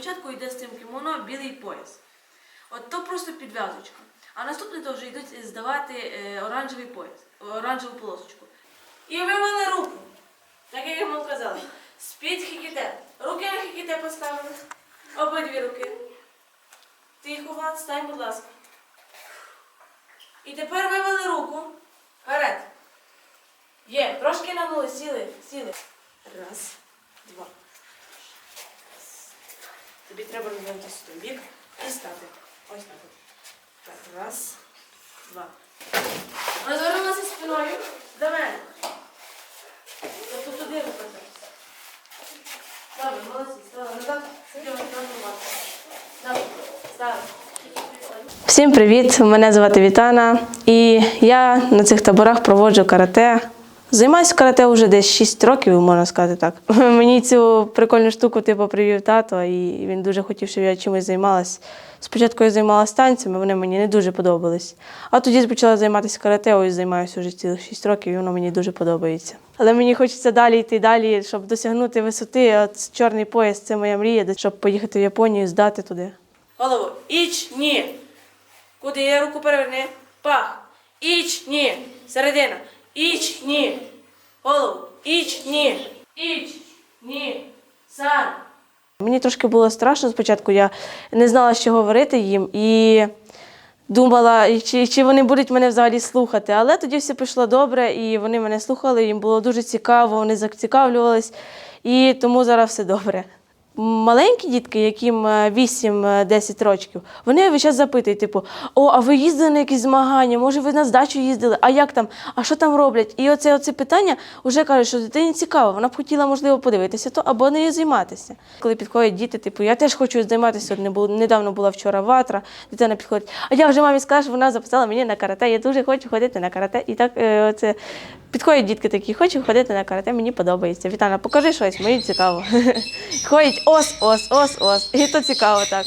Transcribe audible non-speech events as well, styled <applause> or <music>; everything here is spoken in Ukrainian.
початку йде з цим кімоно білий пояс. От то просто підв'язочка. А наступне то вже йдуть здавати е, оранжевий пояс, оранжеву полосочку. І вивели руку. Так як я вам казала. Спіть хікіте. Руки на хікіте поставили. Обидві руки. Тихо, Влад, стань, будь ласка. І тепер вивели руку. Вперед. Є, трошки нагнули, сіли, сіли. Раз, два. Тобі треба розвернутися в бік і стати. Ось так. Так, раз, два. Розвернулася спиною до мене. Тобто туди розвертайся. Добре, молодці, на Добре, стали. Всім привіт! Мене звати Вітана, і я на цих таборах проводжу карате. Займаюся карате вже десь 6 років, можна сказати так. <laughs> Мені цю прикольну штуку типу привів тато, і він дуже хотів, щоб я чимось займалась. Спочатку я займалася танцями, вони мені не дуже подобались. А тоді почала займатися карате, ось займаюся вже цілих 6 років, і воно мені дуже подобається. Але мені хочеться далі йти далі, щоб досягнути висоти. От чорний пояс це моя мрія, щоб поїхати в Японію, здати туди. Голову. Іч, ні. Куди є руку переверни? Пах. Іч, ні. Середина. Іч, ні. Голову. Іч, ні. Іч, ні. Сан. Мені трошки було страшно спочатку, я не знала, що говорити їм, і думала, чи, чи вони будуть мене взагалі слухати. Але тоді все пішло добре, і вони мене слухали, їм було дуже цікаво, вони зацікавлювались, і тому зараз все добре. Маленькі дітки, яким е, 8-10 років, вони весь час запитують, типу, о, а ви їздили на якісь змагання, може ви на здачу їздили, а як там, а що там роблять? І оце, оце питання вже кажуть, що дитині цікаво, вона б хотіла, можливо, подивитися то або нею займатися. Коли підходять діти, типу, я теж хочу займатися. Недавно була вчора ватра, дитина підходить, а я вже мамі сказала, що вона записала мені на карате, я дуже хочу ходити на карате. І так е, оце, підходять дітки такі, хочу ходити на карате, мені подобається. Вітана, покажи щось, мені цікаво. <laughs> Ходять ос, ос, ос, ос. І то цікаво так.